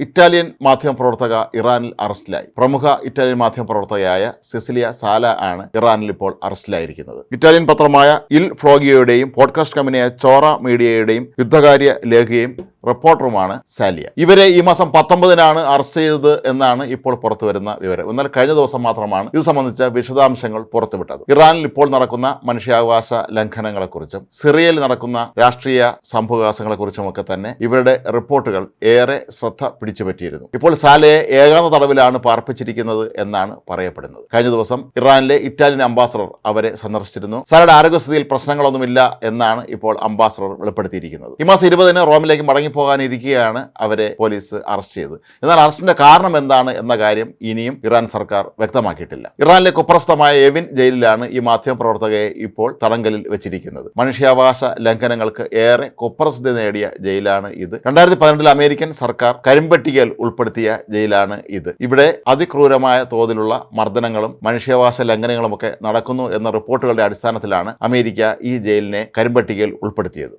Italian മാധ്യമപ്രവർത്തക ഇറാനിൽ അറസ്റ്റിലായി. പ്രമുഖ ഇറ്റാലിയൻ മാധ്യമപ്രവർത്തകയായ സെസിലിയ സാല ആണ് ഇറാനിൽ ഇപ്പോൾ അറസ്റ്റിലായിരിക്കുന്നത്. ഇറ്റാലിയൻ പത്രമായ ഇൽ ഫ്ലോഗിയോയുടെയും പോഡ്കാസ്റ്റ് കമ്പനിയായ ചോറ മീഡിയയുടെയും യുദ്ധകാര്യ ലേഖയും റിപ്പോർട്ടറുമാണ് സാലിയ. ഇവരെ ഈ മാസം പത്തൊമ്പതിനാണ് അറസ്റ്റ് ചെയ്തത് എന്നാണ് ഇപ്പോൾ പുറത്തു വരുന്ന വിവരം. എന്നാൽ കഴിഞ്ഞ ദിവസം മാത്രമാണ് ഇത് സംബന്ധിച്ച വിശദാംശങ്ങൾ പുറത്തുവിട്ടത്. ഇറാനിൽ ഇപ്പോൾ നടക്കുന്ന മനുഷ്യാവകാശ ലംഘനങ്ങളെക്കുറിച്ചും സിറിയയിൽ നടക്കുന്ന രാഷ്ട്രീയ സംഭവവികാസങ്ങളെക്കുറിച്ചുമൊക്കെ തന്നെ ഇവരുടെ റിപ്പോർട്ടുകൾ ഏറെ ശ്രദ്ധ പിടിച്ചുപറ്റിയിരുന്നു. ഇപ്പോൾ സാലയെ ഏകാന്ത തടവിലാണ് പാർപ്പിച്ചിരിക്കുന്നത് എന്നാണ് പറയപ്പെടുന്നത്. കഴിഞ്ഞ ദിവസം ഇറാനിലെ ഇറ്റാലിയൻ അംബാസഡർ അവരെ സന്ദർശിച്ചിരുന്നു. സാലയുടെ ആരോഗ്യസ്ഥിതിയിൽ പ്രശ്നങ്ങളൊന്നുമില്ല എന്നാണ് ഇപ്പോൾ അംബാസഡർ വെളിപ്പെടുത്തിയിരിക്കുന്നത്. ഈ മാസം ഇരുപതിന് റോമിലേക്ക് മടങ്ങിപ്പോകാനിരിക്കെയാണ് അവരെ പോലീസ് അറസ്റ്റ് ചെയ്തത്. എന്നാൽ അറസ്റ്റിന്റെ കാരണം എന്താണ് എന്ന കാര്യം ഇനിയും ഇറാൻ സർക്കാർ വ്യക്തമാക്കിയിട്ടില്ല. ഇറാനിലെ കുപ്രസ്ഥമായ എവിൻ ജയിലിലാണ് ഈ മാധ്യമപ്രവർത്തകയെ ഇപ്പോൾ തടങ്കലിൽ വെച്ചിരിക്കുന്നത്. മനുഷ്യാവകാശ ലംഘനങ്ങൾക്ക് ഏറെ കുപ്രസിദ്ധി നേടിയ ജയിലാണ് ഇത്. രണ്ടായിരത്തി പതിനെട്ടിൽ അമേരിക്കൻ സർക്കാർ കരിമ്പട്ടികയിൽ ഉൾപ്പെടുത്തിയ ജയിലാണ് ഇത്. ഇവിടെ അതിക്രൂരമായ തോതിലുള്ള മർദ്ദനങ്ങളും മനുഷ്യാവകാശ ലംഘനങ്ങളുമൊക്കെ നടക്കുന്നു എന്ന റിപ്പോർട്ടുകളുടെ അടിസ്ഥാനത്തിലാണ് അമേരിക്ക ഈ ജയിലിനെ കരിമ്പട്ടികയിൽ ഉൾപ്പെടുത്തിയത്.